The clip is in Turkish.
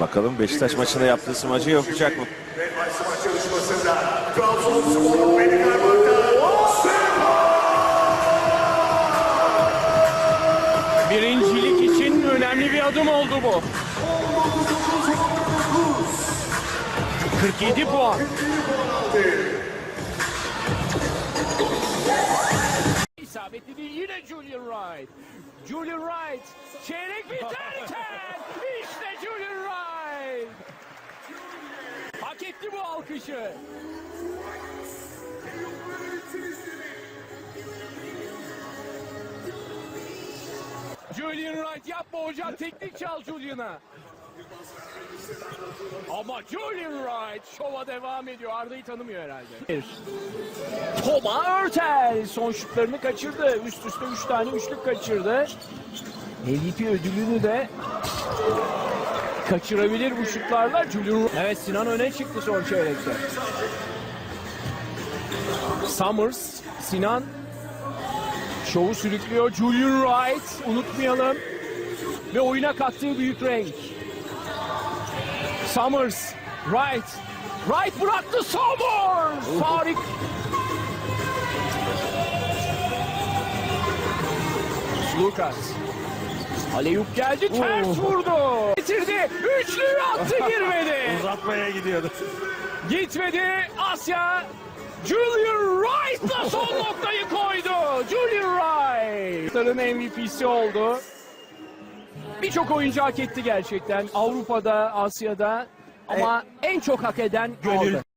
Bakalım Beşiktaş maçında yaptığı smacı yapacak mı? Birincilik için önemli bir adım oldu bu. 47 puan. İsabetli yine Julian Wright. Julian Wright çeyrek biterken işte Julian Wright. Hak etti bu alkışı. Julian Wright yapma hocam teknik çal Julian'a. Ama Julian Wright şova devam ediyor. Arda'yı tanımıyor herhalde. Toma Örtel son şutlarını kaçırdı. Üst üste 3 tane üçlük kaçırdı. MVP ödülünü de kaçırabilir bu şutlarla. Julian Evet Sinan öne çıktı son çeyrekte. Summers, Sinan şovu sürüklüyor. Julian Wright unutmayalım. Ve oyuna kattığı büyük renk. Summers, Wright. Wright bıraktı Summers. Farik. Lucas. Aleyup geldi ters vurdu. Getirdi. Üçlüyü attı girmedi. Uzatmaya gidiyordu. Gitmedi Asya. Julian Wright'la son noktayı koydu. Julian Wright. Star'ın MVP'si oldu. Birçok oyuncu hak etti gerçekten. Avrupa'da, Asya'da. Ama en çok hak eden Gönül aldı.